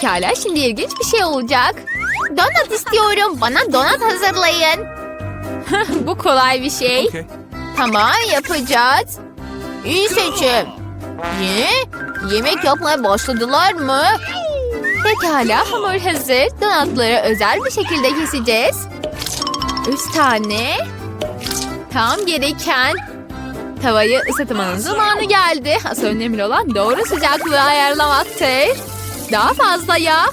Pekala şimdi ilginç bir şey olacak. Donut istiyorum. Bana donut hazırlayın. Bu kolay bir şey. Okay. Tamam yapacağız. İyi seçim. Ne? Yemek yapmaya başladılar mı? Pekala hamur hazır. Donatları özel bir şekilde keseceğiz. Üç tane. Tam gereken. Tavayı ısıtmanın zamanı geldi. Asıl önemli olan doğru sıcaklığı ayarlamaktır. Daha fazla yağ.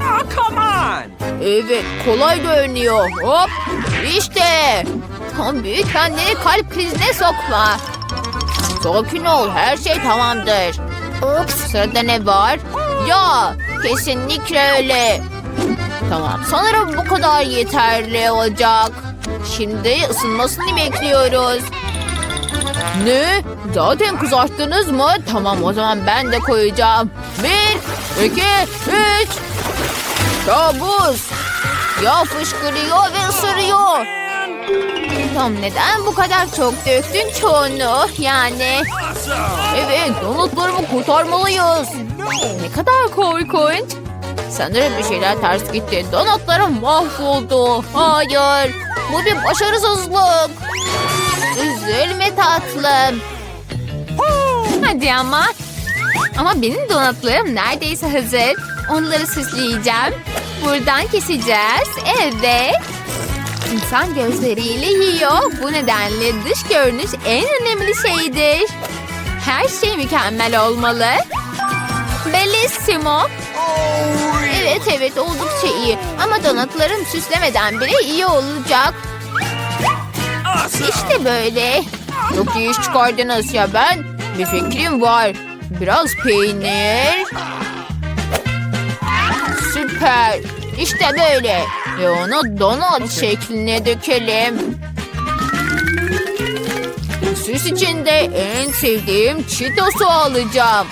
Oh, come on! Evet kolay görünüyor. Hop işte. Tam büyük kendini kalp krizine sokma. Sakin ol her şey tamamdır. Ups sırada ne var? Ya kesinlikle öyle. Tamam sanırım bu kadar yeterli olacak. Şimdi ısınmasını bekliyoruz. Ne? Zaten kızarttınız mı? Tamam o zaman ben de koyacağım. Bir, iki, üç. Kabus. Yağ fışkırıyor ve ısırıyor. Tom neden bu kadar çok döktün çoğunu? Yani evet donutlarımı kurtarmalıyız. Ne kadar korkunç. Sanırım bir şeyler ters gitti. Donutlarım mahvoldu. Hayır. Bu bir başarısızlık. Üzülme tatlım. Hadi ama. Ama benim donatlarım neredeyse hazır. Onları süsleyeceğim. Buradan keseceğiz. Evet. İnsan gözleriyle yiyor. Bu nedenle dış görünüş en önemli şeydir. Her şey mükemmel olmalı. Bellissimo. Evet evet oldukça iyi. Ama donatlarım süslemeden bile iyi olacak. İşte böyle. Çok iyi iş çıkardınız ya ben. Bir fikrim var. Biraz peynir. Süper. İşte böyle. Ve onu donut şekline dökelim. Süs içinde en sevdiğim çitosu alacağım.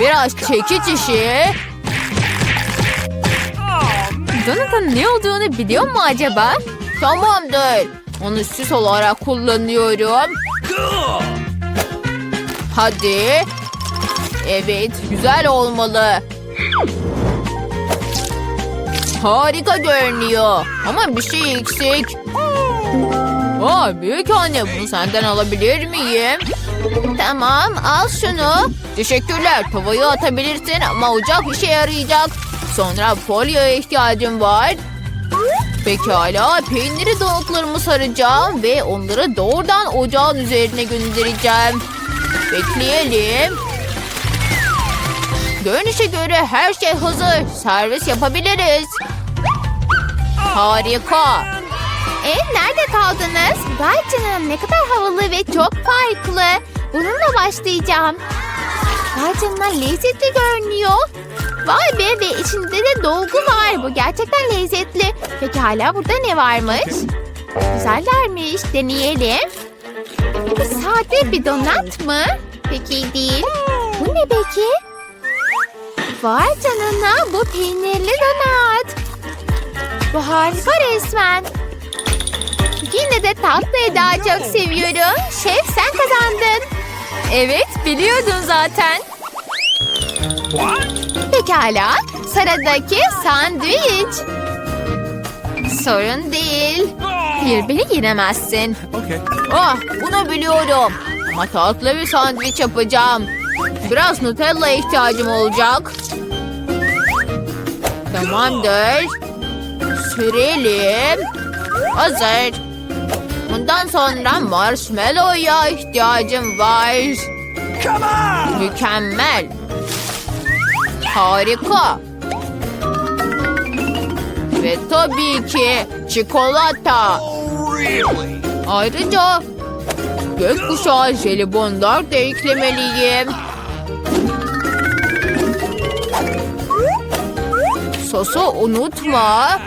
Biraz çekiç işi. Donut'un ne olduğunu biliyor mu acaba? Tamamdır. Onu süs olarak kullanıyorum. Hadi. Evet, güzel olmalı. Harika görünüyor. Ama bir şey eksik. Aa, büyük anne bunu senden alabilir miyim? Tamam, al şunu. Teşekkürler. Tavayı atabilirsin ama ocak işe yarayacak. Sonra folyoya ihtiyacım var. Pekala, peyniri donutlarımı saracağım ve onları doğrudan ocağın üzerine göndereceğim. Bekleyelim. Görünüşe göre her şey hazır. Servis yapabiliriz. Harika. E nerede kaldınız? Vay canına ne kadar havalı ve çok farklı. Bununla başlayacağım. Vay canına lezzetli görünüyor. Vay be ve içinde de dolgu var. Bu gerçekten lezzetli. Peki hala burada ne varmış? Güzellermiş. Deneyelim. Bu sade bir donat mı? Peki değil. Bu ne peki? Vay canına bu peynirli donat. Bu harika resmen. Yine de tatlıyı daha çok seviyorum. Şef sen kazandın. Evet biliyordun zaten. What? Pekala. Sıradaki sandviç. Sorun değil. Oh, Bir beni yenemezsin. okay. Ah bunu biliyorum. Ama tatlı bir sandviç yapacağım. Biraz Nutella ihtiyacım olacak. Tamamdır. Sürelim. Hazır. Bundan sonra marshmallow'a ihtiyacım var. Come on! Mükemmel. Harika. Ve tabii ki çikolata. Oh? Ayrıca gökkuşağı jelibonlar da eklemeliyim. Sosu unutma.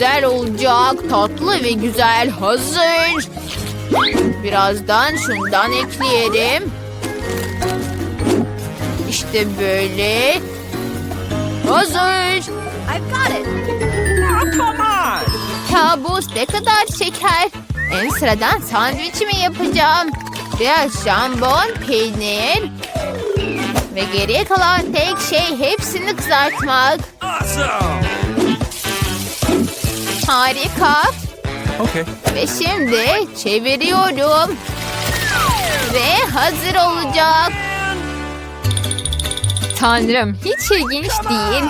Güzel olacak. Tatlı ve güzel. Hazır. Birazdan şundan ekleyelim. İşte böyle. Hazır. I've got it. Oh, come on! Kabus ne kadar şeker. En sıradan sandviçimi yapacağım. Biraz jambon, peynir, Ve geriye kalan tek şey hepsini kızartmak. Awesome. Harika. Okay. Ve şimdi çeviriyorum. Ve hazır olacak. Tanrım hiç ilginç değil.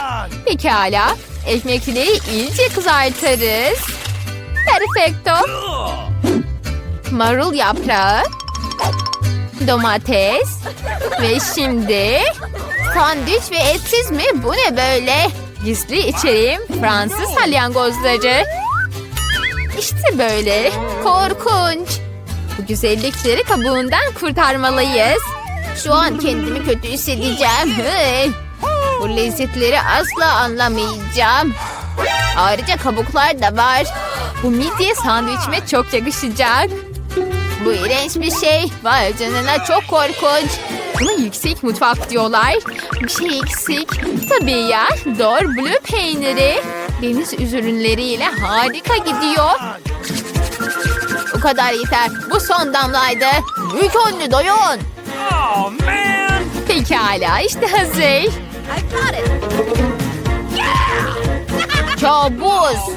Pekala. Ekmekleri iyice kızartırız. Perfecto. Marul yaprağı. Domates. Ve şimdi sandviç ve etsiz mi? Bu ne böyle? Gizli içeriğim Fransız salyangozları. İşte böyle. Korkunç. Bu güzellikleri kabuğundan kurtarmalıyız. Şu an kendimi kötü hissedeceğim. Bu lezzetleri asla anlamayacağım. Ayrıca kabuklar da var. Bu midye sandviçime çok yakışacak. Bu iğrenç bir şey. Vay canına çok korkunç. Buna yüksek mutfak diyorlar. Bir şey eksik. Tabii ya. Dor blue peyniri. Deniz ürünleriyle harika gidiyor. Bu kadar yeter. Bu son damlaydı. Büyük önlü doyun. Oh man. Pekala işte hazır. Kabus.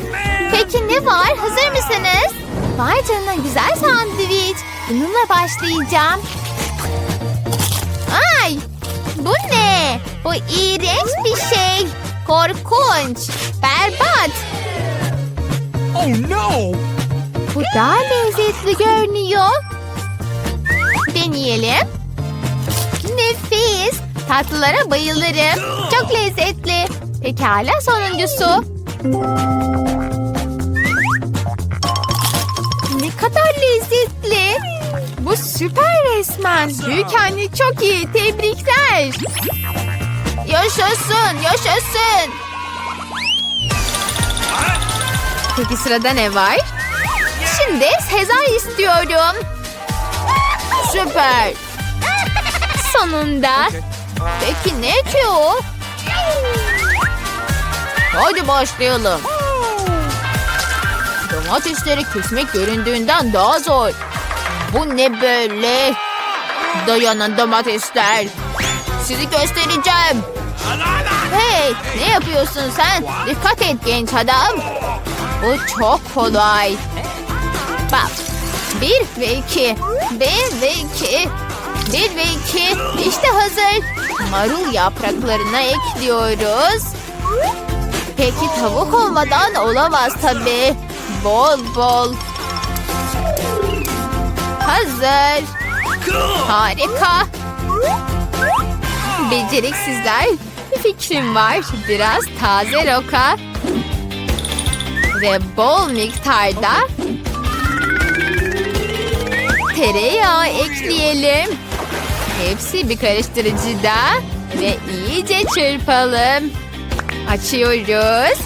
Peki ne var? Hazır mısınız? Vay canına güzel sandviç. Bununla başlayacağım. Bu ne? Bu iğrenç bir şey. Korkunç. Berbat. Oh no. Bu daha lezzetli görünüyor. Deneyelim. Nefis. Tatlılara bayılırım. Çok lezzetli. Pekala sonuncusu. Bu süper resmen. Büyük anne çok iyi. Tebrikler. Yaşasın, yaşasın. Peki sırada ne var? Şimdi Sezar istiyorum. Süper. Sonunda. Peki ne ki o? Hadi başlayalım. Domatesleri kesmek göründüğünden daha zor. Bu ne böyle? Dayanın domatesler. Sizi göstereceğim. Hey ne yapıyorsun sen? Dikkat et genç adam. Bu çok kolay. Bak. Bir ve iki. Bir ve iki. Bir ve iki. İşte hazır. Marul yapraklarına ekliyoruz. Peki tavuk olmadan olamaz tabii. Bol bol. Hazır. Harika. Beceriksizler. Bir fikrim var. Biraz taze roka. Ve bol miktarda tereyağı ekleyelim. Hepsi bir karıştırıcıda ve iyice çırpalım. Açıyoruz.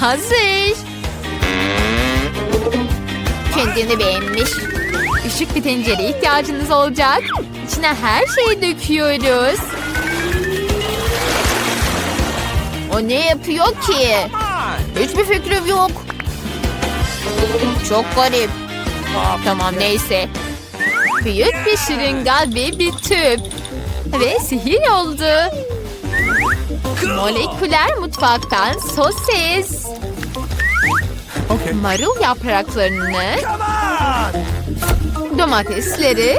Hazır. Kendini beğenmiş. Küçük bir tencere ihtiyacınız olacak. İçine her şeyi döküyoruz. O ne yapıyor ki? Hiçbir fikrim yok. Çok garip. Tamam neyse. Büyük bir şırınga ve bir tüp. Ve sihir oldu. Moleküler mutfaktan sosis. Okay. Marul yapraklarını, domatesleri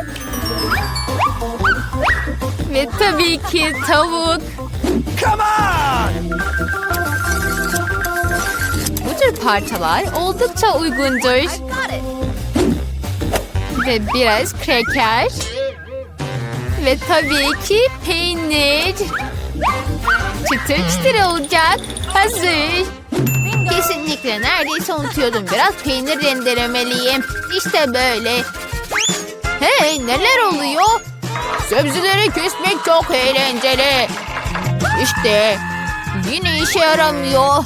ve tabii ki tavuk. Come on. Bu tür parçalar oldukça uygundur. Ve biraz kreker. Ve tabii ki peynir. Çıtır çıtır olacak. Hazır. Kesinlikle neredeyse unutuyordum. Biraz peynir rendelemeliyim. İşte böyle. Hey neler oluyor? Sebzeleri kesmek çok eğlenceli. İşte yine işe yaramıyor.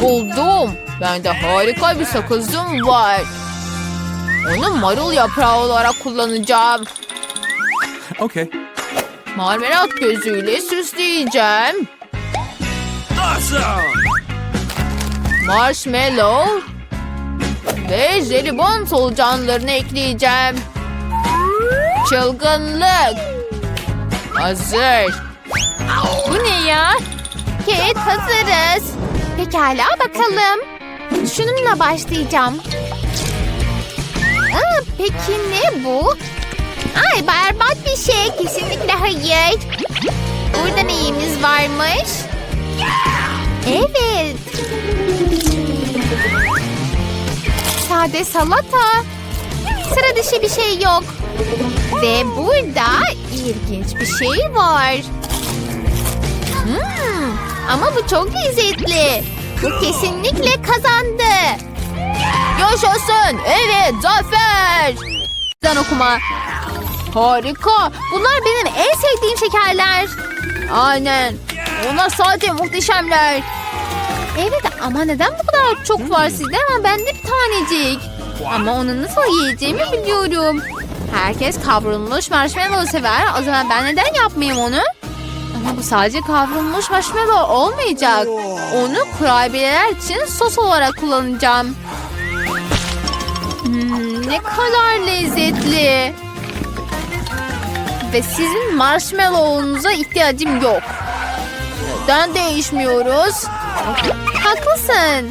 Buldum. Bende harika bir sakızım var. Onu marul yaprağı olarak kullanacağım. Okay. Marmelat gözüyle süsleyeceğim. Awesome. Marshmallow ve jelibon solucanlarını ekleyeceğim. Çılgınlık. Hazır. Bu ne ya? Evet hazırız. Pekala bakalım. Şununla başlayacağım. Aa, peki ne bu? Ay berbat bir şey. Kesinlikle hayır. Burada neyimiz varmış? Evet. Sade salata. Sıra dışı bir şey yok. Ve burada ilginç bir şey var. Hmm, ama bu çok lezzetli. Bu kesinlikle kazandı. Yaşasın. Evet zafer. Sen okuma. Harika. Bunlar benim en sevdiğim şekerler. Aynen. Onlar sadece muhteşemler. Evet ama neden bu kadar çok var sizde ama bende bir tanecik. Ama onu nasıl yiyeceğimi biliyorum. Herkes kavrulmuş marshmallow sever. O zaman ben neden yapmayayım onu? Ama bu sadece kavrulmuş marshmallow olmayacak. Onu kurabiyeler için sos olarak kullanacağım. Hmm, ne kadar lezzetli. Ve sizin marshmallow'unuza ihtiyacım yok. Neden değişmiyoruz? Haklısın.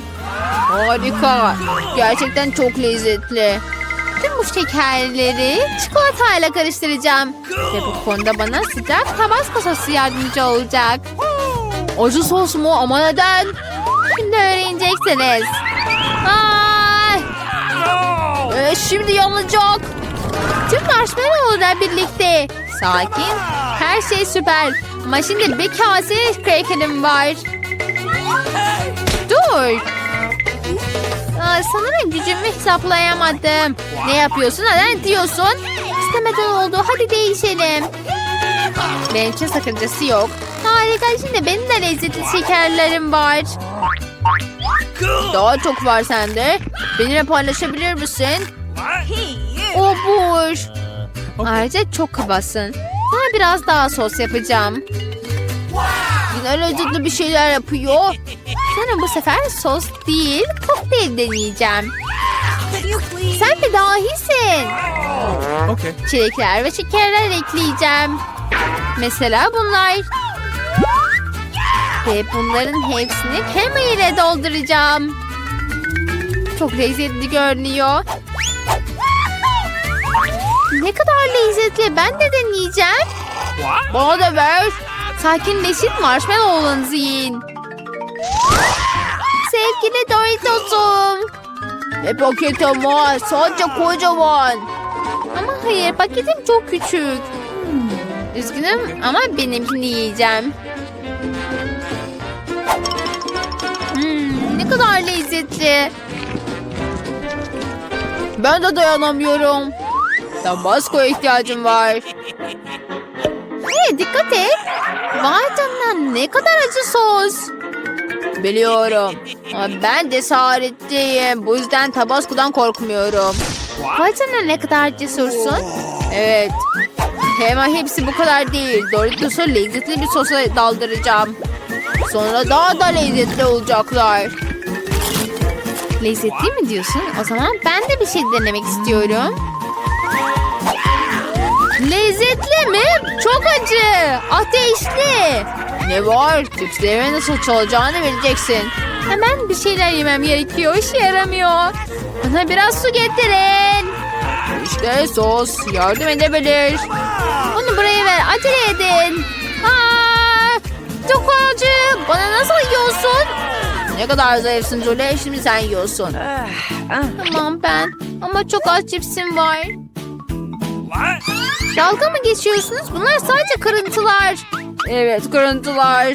Harika. Gerçekten çok lezzetli. Tüm bu şekerleri çikolatayla karıştıracağım. Ve bu konuda bana sıcak tabasco sosu yardımcı olacak. Acı sos mu? Ama neden? Şimdi öğreneceksiniz. Ay, Ee, şimdi yanacak. tüm marshmallow'la birlikte. Sakin. Her şey süper. Ama şimdi bir kase krakerim var. Dur. Aa, sanırım gücümü hesaplayamadım. Ne yapıyorsun? Neden diyorsun? İstemeden oldu. Hadi değişelim. Benim için sakıncası yok. Harika. Şimdi benim de lezzetli şekerlerim var. Daha çok var sende. Benimle paylaşabilir misin? Obur. Ayrıca çok kabasın. Sana biraz daha sos yapacağım. Yine lezzetli bir şeyler yapıyor. Sana bu sefer sos değil, kokteyl deneyeceğim. Sen bir dahisin. Okay. Çilekler ve şekerler ekleyeceğim. Mesela bunlar. Ve bunların hepsini krema ile dolduracağım. Çok lezzetli görünüyor. Ne kadar lezzetli. Ben de deneyeceğim. Bana da ver. Sakinleşin marshmallow'larınızı yiyin. Sevgili Doritos'um. Ne paket ama sadece kocaman. Ama hayır paketim çok küçük. Üzgünüm ama benimkini yiyeceğim. Hmm, ne kadar lezzetli. Ben de dayanamıyorum. Tabasco'ya ihtiyacım var. Dikkat et. Vay canına ne kadar acı sos. Biliyorum. Ben cesaretliyim. Bu yüzden Tabasco'dan korkmuyorum. Vay canına ne kadar cesursun. Evet. Ama hepsi bu kadar değil. Doritos'u lezzetli bir sosa daldıracağım. Sonra daha da lezzetli olacaklar. Lezzetli mi diyorsun? O zaman ben de bir şey denemek istiyorum. Lezzetli mi? Çok acı. Ateşli. Ne var? Cipslerime nasıl çalacağını bileceksin. Hemen bir şeyler yemem gerekiyor. İşe yaramıyor. Bana biraz su getirin. İşte sos yardım edebilir. Onu buraya ver. Acele edin. Aa, çok acı. Bana nasıl yiyorsun? Ne kadar zayıfsın Julie. Şimdi sen yiyorsun. Tamam ben. Ama çok az cipsim var. Dalga mı geçiyorsunuz? Bunlar sadece kırıntılar. Evet kırıntılar.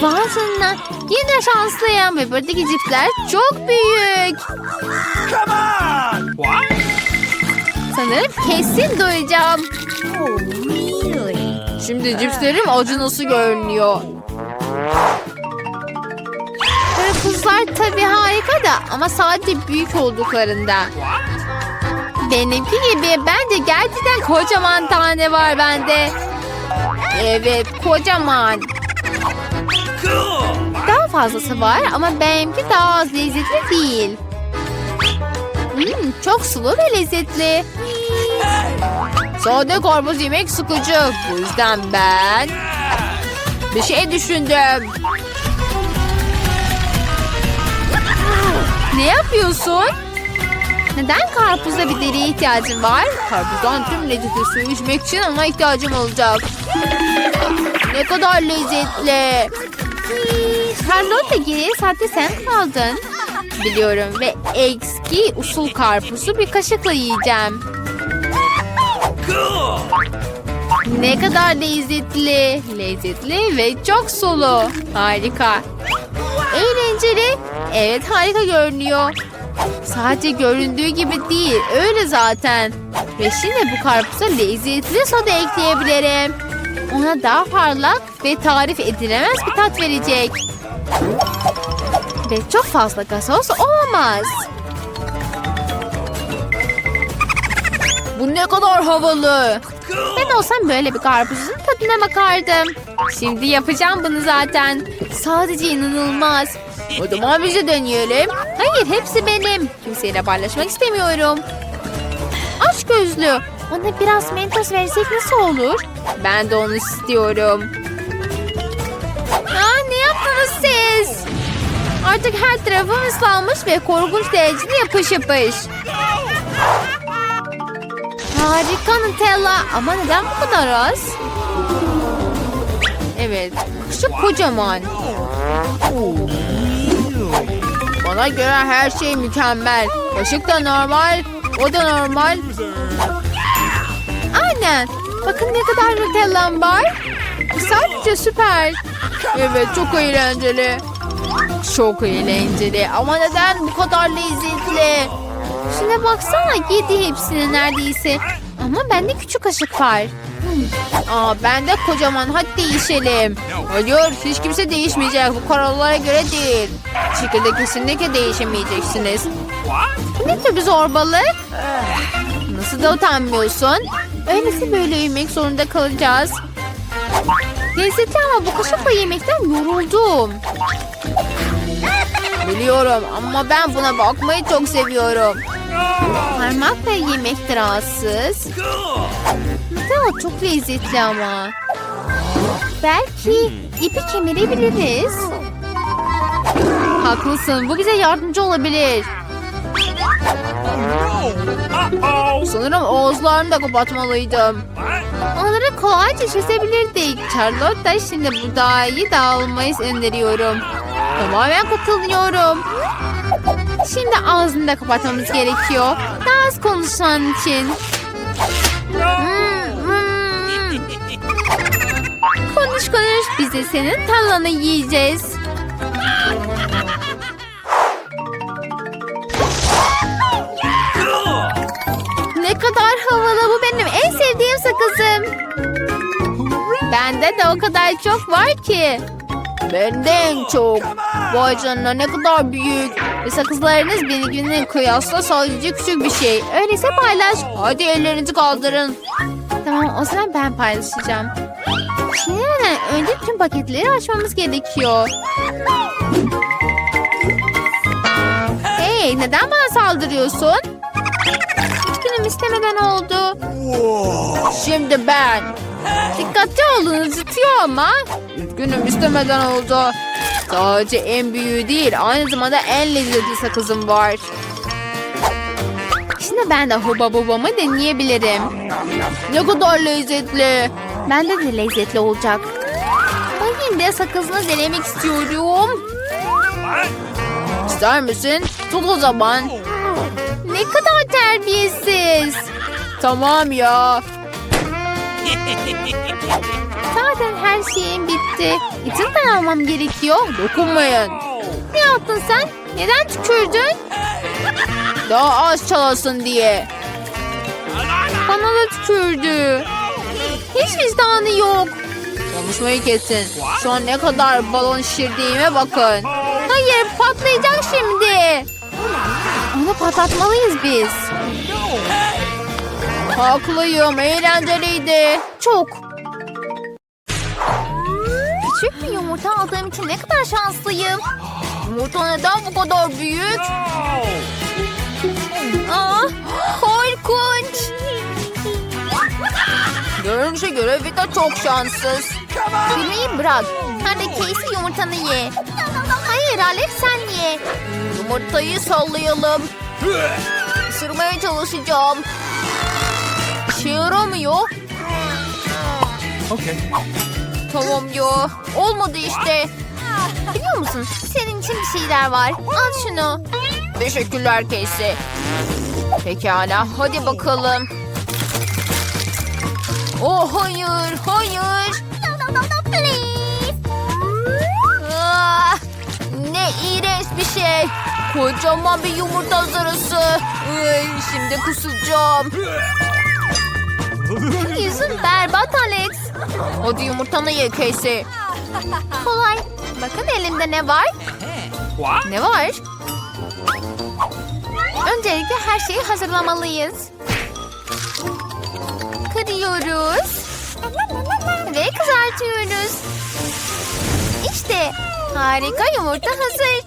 Canına. Yine şanslıyım. Ve buradaki cipsler çok büyük. Come on! What? Sanırım kesin doyacağım. Şimdi cipslerim acı nasıl görünüyor. Karpuzlar tabii harika da ama sadece büyük olduklarında. Benimki gibi bence gerçekten kocaman tane var bende. Evet kocaman. Daha fazlası var ama benimki daha az lezzetli değil. Hmm, çok sulu ve lezzetli. Sade karpuz yemek sıkıcı. Bu yüzden ben bir şey düşündüm. Ne yapıyorsun? Neden karpuzda bir deriye ihtiyacın var? Karpuzdan tüm lezzeti suyu içmek için ona ihtiyacım olacak. Ne kadar lezzetli. Charlotte geriye saatte sen kaldın. Biliyorum ve eski usul karpuzu bir kaşıkla yiyeceğim. Ne kadar lezzetli, lezzetli ve çok sulu. Harika. Eğlenceli. Evet harika görünüyor. Sadece göründüğü gibi değil, öyle zaten. Ve şimdi bu karpuza lezzetli soda ekleyebilirim. Ona daha parlak ve tarif edilemez bir tat verecek. Ve çok fazla gazoz olamaz. Bu ne kadar havalı. Ben olsam böyle bir karpuzun tadına bakardım. Şimdi yapacağım bunu zaten. Sadece inanılmaz. O zaman biz de deneyelim. Hayır hepsi benim. Kimseyle paylaşmak istemiyorum. Aç gözlü. Ona biraz mentos versek nasıl olur? Ben de onu istiyorum. Aa, ne yaptınız siz? Artık her tarafım ıslanmış ve korkunç derecede yapış yapış. Harika Nutella. Ama neden bu kadar az? Evet, şu kocaman. Bana göre her şey mükemmel. Kaşık da normal, o da normal. Aynen. Bakın ne kadar Nutella'm var. Sadece süper. Evet, çok eğlenceli. Çok eğlenceli ama neden bu kadar lezzetli? Şuna baksana yedi hepsini neredeyse. Ama bende küçük kaşık var. Aa, ben de kocaman. Hadi değişelim. Hayır, hiç kimse değişmeyecek. Bu kurallara göre değil. Şekilde kesinlikle değişemeyeceksiniz. Ne tür bir zorbalık? Nasıl da utanmıyorsun? Öylesi böyle yemek zorunda kalacağız. Lezzetli ama bu kaşıkla yemekten yoruldum. Biliyorum ama ben buna bakmayı çok seviyorum. Parmakla yemek rahatsız. Cool. Nutella çok lezzetli ama. Belki ipi kemirebiliriz. Haklısın, bu bize yardımcı olabilir. Sanırım ağızlarını da kapatmalıydım. Onları kolayca çözebilirdik. Charlotte da şimdi bu dahi dağılmayı öneriyorum. Tamamen katılıyorum. Şimdi ağzını da kapatmamız gerekiyor. Daha az konuşan için. Hmm, hmm. Konuş konuş biz de senin tallanı yiyeceğiz. Ne kadar havalı bu benim en sevdiğim sakızım. Bende de o kadar çok var ki. Ben de en çok. Vay canına ne kadar büyük. Ve sakızlarınız benimkine kıyasla sadece küçük bir şey. Öyleyse paylaş. Hadi ellerinizi kaldırın. Tamam o zaman ben paylaşacağım. Şimdi hemen önce tüm paketleri açmamız gerekiyor. Hey neden bana saldırıyorsun? Günüm istemeden oldu. Şimdi ben. Dikkatli olun acıtıyor ama. Üzgünüm istemeden oldu. Sadece en büyüğü değil aynı zamanda en lezzetli sakızım var. Şimdi ben de huba bubamı deneyebilirim. Ne kadar lezzetli. Bende de lezzetli olacak. Yine de sakızını denemek istiyorum. İster misin? Tut o zaman. Ne kadar terbiyesiz. Tamam ya. Zaten her şeyim bitti. İçinden almam gerekiyor. Dokunmayın. Ne yaptın sen? Neden tükürdün? Daha az çalasın diye. Bana da tükürdü. Hiç vicdanı yok. Konuşmayı kesin. Şu an ne kadar balon şişirdiğime bakın. Hayır patlayacak şimdi. Onu patlatmalıyız biz. Haklıyım. Eğlenceliydi. Çok. Küçük bir yumurta aldığım için ne kadar şanslıyım. Yumurta neden bu kadar büyük? Aa, korkunç. Görünüşe göre Vita çok şanssız. Gülmeyi bırak. Hadi Casey yumurtanı ye. Hayır Alex sen ye. Yumurtayı sallayalım. Isırmaya çalışacağım. İşe yaramıyor. Okay. Tamam ya. Olmadı işte. Biliyor musun senin için bir şeyler var. Al şunu. Teşekkürler Casey. Pekala hadi bakalım. Oh hayır hayır. Ah, ne iğrenç bir şey. Kocaman bir yumurta zarısı. Ay, şimdi kusacağım. Yüzün berbat Alex. Hadi yumurtanı ye Casey. Kolay. Bakın elimde ne var? Ne var? Öncelikle her şeyi hazırlamalıyız. Kırıyoruz. Ve kızartıyoruz. İşte harika yumurta hazır.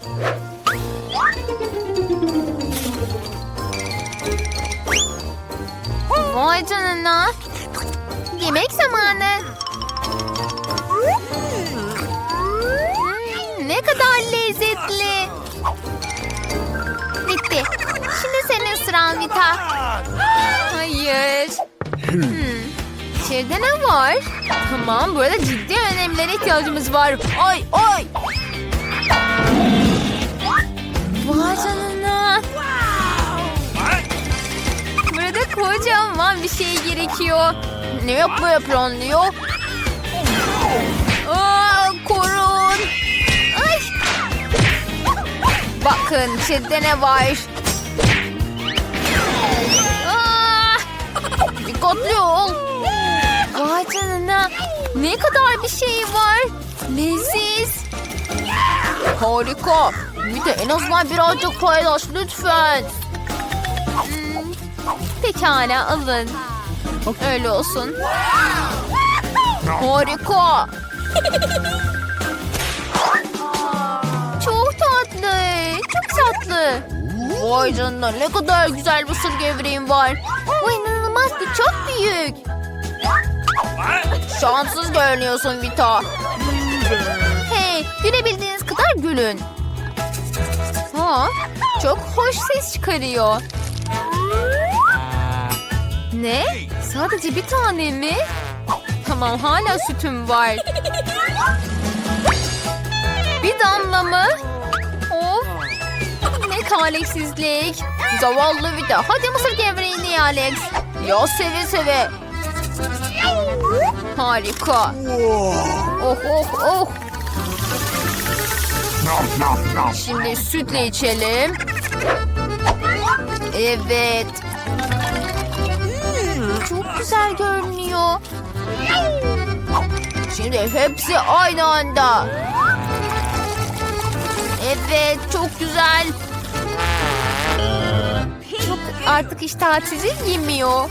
Vay canına. Yemek zamanı. Hmm, ne kadar lezzetli. Bitti. Şimdi senin sıran Vita. Hayır. Hmm. Ne var? Tamam burada ciddi önemlere ihtiyacımız var. Ay ay. Vay canına. Kocaman bir şey gerekiyor. Ne yapmaya planlıyor? Aa, korun. Ay. Bakın içeride ne var? Aa, dikkatli ol. Vay canına. Ne kadar bir şey var. Leziz. Harika. Bir de en azından birazcık paylaş lütfen. Pekala alın. Öyle olsun. Harika. Çok tatlı. Çok tatlı. Vay canına ne kadar güzel mısır gevreğim var. Bu inanılmaz bu çok büyük. Şanssız görünüyorsun Vita. Hey gülebildiğiniz kadar gülün. Ha, çok hoş ses çıkarıyor. Ne? Sadece bir tane mi? Tamam hala sütüm var. Bir damla mı? Of. Ne talihsizlik. Zavallı Vita. Hadi mısır gevreğini Alex. Ya seve seve. Harika. Oh oh oh. Şimdi sütle içelim. Evet. Çok güzel görünüyor. Şimdi hepsi aynı anda. Evet çok güzel. Çok artık iştah sizi yemiyor.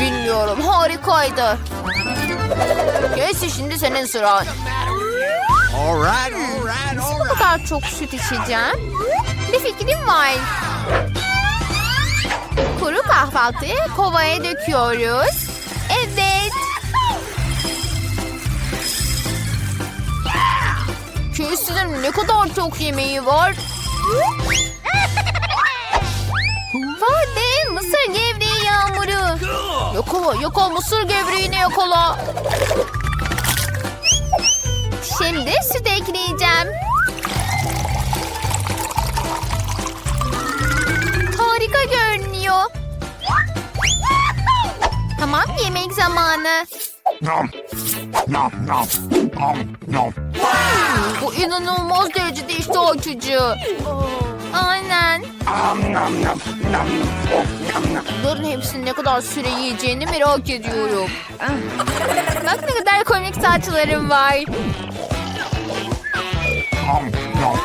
Bilmiyorum harikaydı. Neyse şimdi senin sıran. All right, all right, all Bu kadar çok süt içeceğim. Bir fikrim var. Kuru kahvaltıyı kovaya döküyoruz. Evet. Kesin ne kadar çok yemeği var. Hadi mısır gevreği yağmuru. Yakala yakala mısır gevreğini yakala. Şimdi süt ekleyeceğim. Harika görünüyor. Tamam yemek zamanı. Nom. Nom, nom. Nom, nom. Bu inanılmaz derecede iştah açıcı. Aynen. Nom, nom, nom, nom, nom, nom. Bunların hepsini ne kadar süre yiyeceğini merak ediyorum. Bak ne kadar komik saçlarım var. Nom, nom.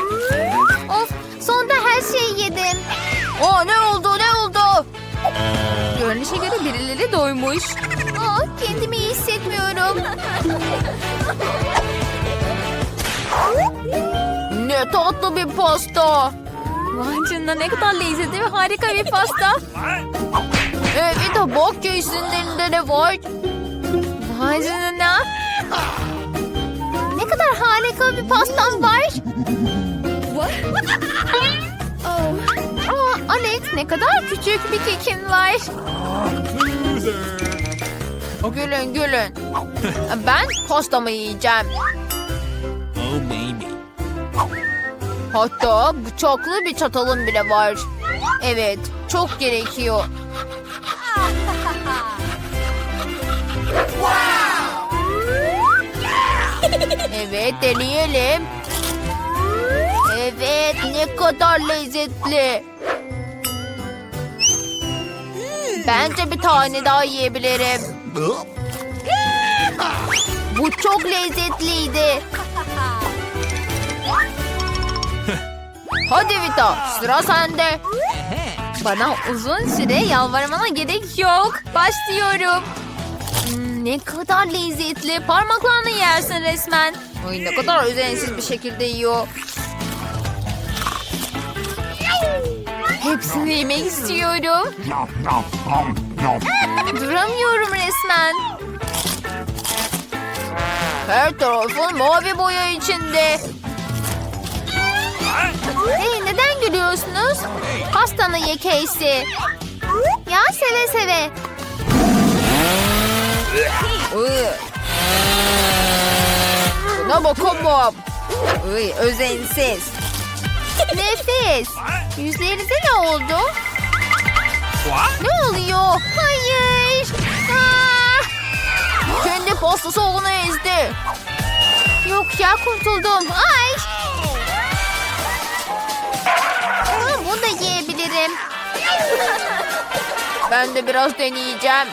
Of sonunda her şeyi yedim. Aa ne oldu? Görünüşe göre birileri doymuş. Oh, kendimi iyi hissetmiyorum. Ne tatlı bir pasta. Vay canına ne kadar lezzetli ve harika bir pasta. What? Ee, bir de bok göğsünlerinde ne var? Vay canına. Ne kadar harika bir pastam var. Aa, Alex ne kadar küçük bir kekin var. Gülün gülün. Ben pastamı yiyeceğim. Oh. Hatta bıçaklı bir çatalım bile var. Evet, çok gerekiyor. Evet, deneyelim. Evet, ne kadar lezzetli. Bence bir tane daha yiyebilirim. Bu çok lezzetliydi. Hadi Vita, sıra sende. Bana uzun süre yalvarmana gerek yok. Başlıyorum. Hmm, ne kadar lezzetli. Parmaklarını yersin resmen. Ay ne kadar özensiz bir şekilde yiyor. Hepsini yemek istiyorum. Duramıyorum resmen. Her tarafın mavi boya içinde. Hey, neden gülüyorsunuz? Pastanı ye Casey. Ya seve seve. Buna bakamam. Iy, özensiz. Nefis. Yüzlerinize ne oldu? Ne oluyor? Hayır. Aa! Kendi pastası onu ezdi. Yok ya kurtuldum. Ay. Aa, bunu da yiyebilirim. Ben de biraz deneyeceğim.